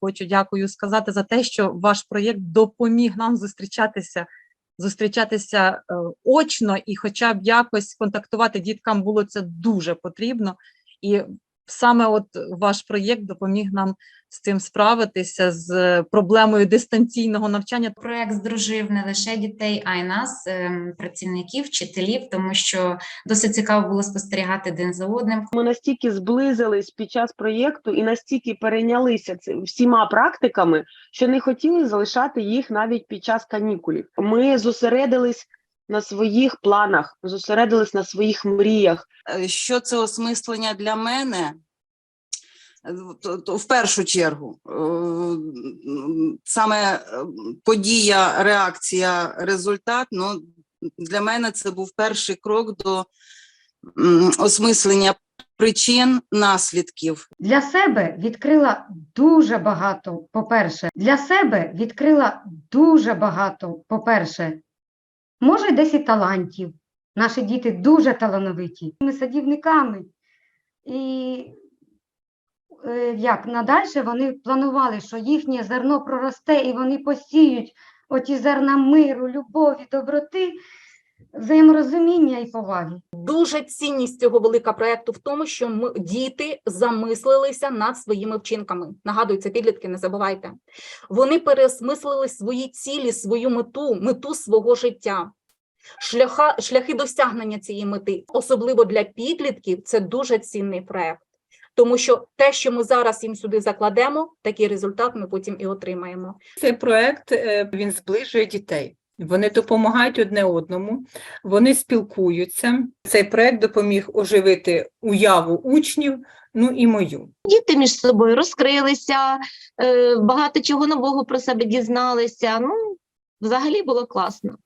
Хочу дякую сказати за те, що ваш проєкт допоміг нам зустрічатися, зустрічатися е, очно і, хоча б якось контактувати діткам було це дуже потрібно. І саме от ваш проєкт допоміг нам з цим справитися з проблемою дистанційного навчання. Проект здружив не лише дітей, а й нас, ем, працівників, вчителів, тому що досить цікаво було спостерігати один за одним. Ми настільки зблизились під час проєкту і настільки перейнялися всіма практиками, що не хотіли залишати їх навіть під час канікулів. Ми зосередились на своїх планах, зосередились на своїх мріях. Е, Що це осмислення для мене? Е, то- то В першу чергу, е, саме подія, реакція, результат. Ну, для мене це був перший крок до осмислення причин, наслідків. Для себе відкрила дуже багато, по-перше. Для себе відкрила дуже багато, по-перше. Може, десь і талантів. Наші діти дуже талановиті. Ми садівниками. І е, як надальше вони планували, що їхнє зерно проросте і вони посіють оті зерна миру, любові, доброти, взаєморозуміння і поваги. Дуже цінність цього велика проекту в тому, що ми, діти замислилися над своїми вчинками. Нагадую, це підлітки, не забувайте. Вони переосмислили свої цілі, свою мету, мету свого життя. Шляха, шляхи досягнення цієї мети, особливо для підлітків, це дуже цінний проект. Тому що те, що ми зараз їм сюди закладемо, такий результат ми потім і отримаємо. Цей проект е, він зближує дітей. Вони допомагають одне одному, вони спілкуються. Цей проект допоміг оживити уяву учнів, ну і мою. Діти між собою розкрилися, е, багато чого нового про себе дізналися. Ну, взагалі було класно.